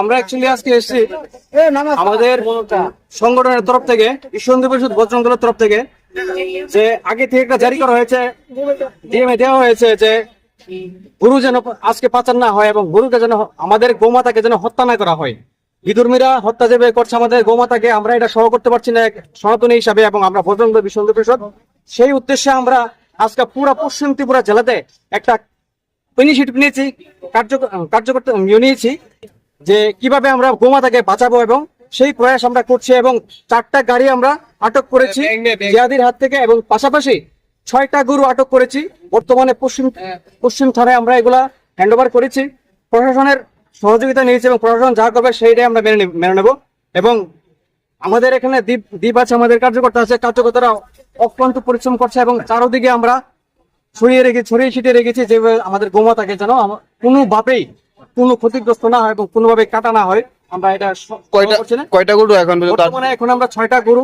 আমরা অ্যাকচুয়ালি আজকে এসেছি আমাদের সংগঠনের তরফ থেকে পরিষদ বজরং দলের তরফ থেকে যে আগে থেকে একটা জারি করা হয়েছে ডিএমএ দেওয়া হয়েছে যে গরু যেন আজকে পাচার না হয় এবং গরুকে যেন আমাদের গোমাতাকে যেন হত্যা না করা হয়। বিদুর্মীরা হত্যা যেভাবে করছে আমাদের গোমাতাকে আমরা এটা সহ করতে পারছি না সনাতনী হিসাবে এবং আমরা বজরং দল বিশ্ব পরিষদ। সেই উদ্দেশ্যে আমরা আজকে পুরো পশ্চিম ত্রিপুরা জেলাতে একটা ইনিশিয়েটিভ নিয়েছি কার্য কার্যকর্তা নিয়েছি। যে কীভাবে আমরা গোমাতাকে বাঁচাবো এবং সেই প্রয়াস আমরা করছি এবং চারটা গাড়ি আমরা আটক করেছি জিয়াদির হাত থেকে এবং পাশাপাশি ছয়টা গরু আটক করেছি। বর্তমানে পশ্চিম পশ্চিম থানায় আমরা এগুলা হ্যান্ড করেছি। প্রশাসনের সহযোগিতা নিয়েছি এবং প্রশাসন যা করবে সেইটাই আমরা মেনে নেব- মেনে নেব। এবং আমাদের এখানে দ্বীপ দ্বীপ আছে আমাদের কার্যকর্তা আছে কার্যকর্তারা অক্লান্ত পরিশ্রম করছে এবং চারোদিকে আমরা ছড়িয়ে রেখে ছড়িয়ে ছিটিয়ে রেখেছি যে আমাদের গোমাতাকে যেন আমা- কোনোভাবেই কোনো ক্ষতিগ্রস্ত না হয় এবং কোনোভাবে কাটা না হয় আমরা এটা কয়টা কয়টা গরু এখন বর্তমানে এখন আমরা ছয়টা গরু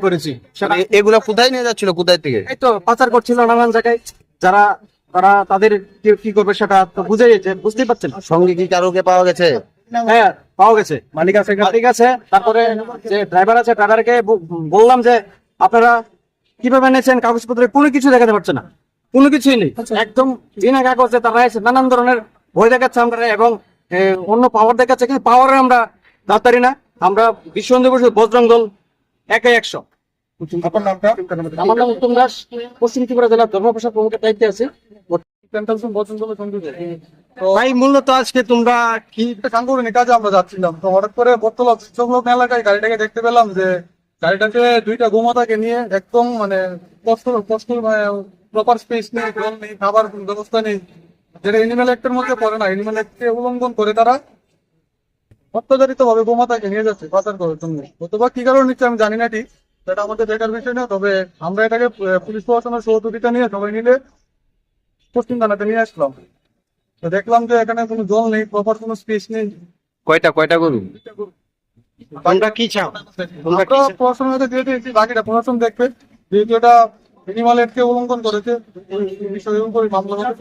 করেছি। সেটা এগুলা কোথায় নিয়ে যাচ্ছিল কোথায় থেকে? এই তো পাচার করছিল নানান জায়গায়। যারা তারা তাদের কি- করবে সেটা তো বুঝেই যে বুঝতেই পারছেন। সঙ্গে কি কারোকে পাওয়া গেছে? হ্যাঁ পাওয়া গেছে। মালিক আছে মালিক আছে। তারপরে যে ড্রাইভার আছে ড্রাইভারকে বললাম যে আপনারা কীভাবে এনেছেন কাগজপত্রে? কোনো কিছু দেখাতে পারছে না। কোনো কিছুই নেই। একদম বিনা কাগজে তারা এসে নানান ধরনের ভয় দেখাচ্ছে আমরা এবং অন্য পাওয়ার দেখাচ্ছে কিন্তু পাওয়ারে আমরা দাঁতারি না। আমরা বিশ্ব পরিষদ বজরং দল একে একশো। আমার নাম উত্তম দাস। পশ্চিম ত্রিপুরা জেলার ধর্মপ্রসাদ প্রমুখের দায়িত্বে আছে। ভাই মূলত আজকে তোমরা কি সাংগঠনিক কাজে আমরা যাচ্ছিলাম। তো হঠাৎ করে বর্তলা সংলগ্ন এলাকায় গাড়িটাকে দেখতে পেলাম যে গাড়িটাকে দুইটা গোমাতাকে নিয়ে একদম মানে কষ্ট কষ্ট প্রপার স্পেস নেই জল নেই খাবার ব্যবস্থা নেই। যেটা এনিম্যাল অ্যাক্টের মধ্যে পড়ে না এনিম্যাল অ্যাক্টকে উল্লঙ্ঘন করে তারা অত্যাচারিত ভাবে গোমাতাকে নিয়ে যাচ্ছে পাচার করার জন্য। অথবা কি কারণে নিচ্ছে আমি জানি না ঠিক সেটা আমাদের দেখার বিষয় না তবে আমরা এটাকে পুলিশ প্রশাসনের সহযোগিতা নিয়ে সবাই মিলে পশ্চিম থানাতে নিয়ে আসলাম। তো দেখলাম যে এখানে কোনো জল নেই প্রপার কোনো স্পেস নেই। কয়টা কয়টা গরু? তোমরা কি চাও? তোমরা আমরা? প্রশাসনের হাতে দিয়ে দিয়েছি বাকিটা প্রশাসন দেখবে। যেহেতু এটা এনিমাল এডকে উল্লঙ্ঘন করেছে এই বিষয়ের উপরে মামলা হবে।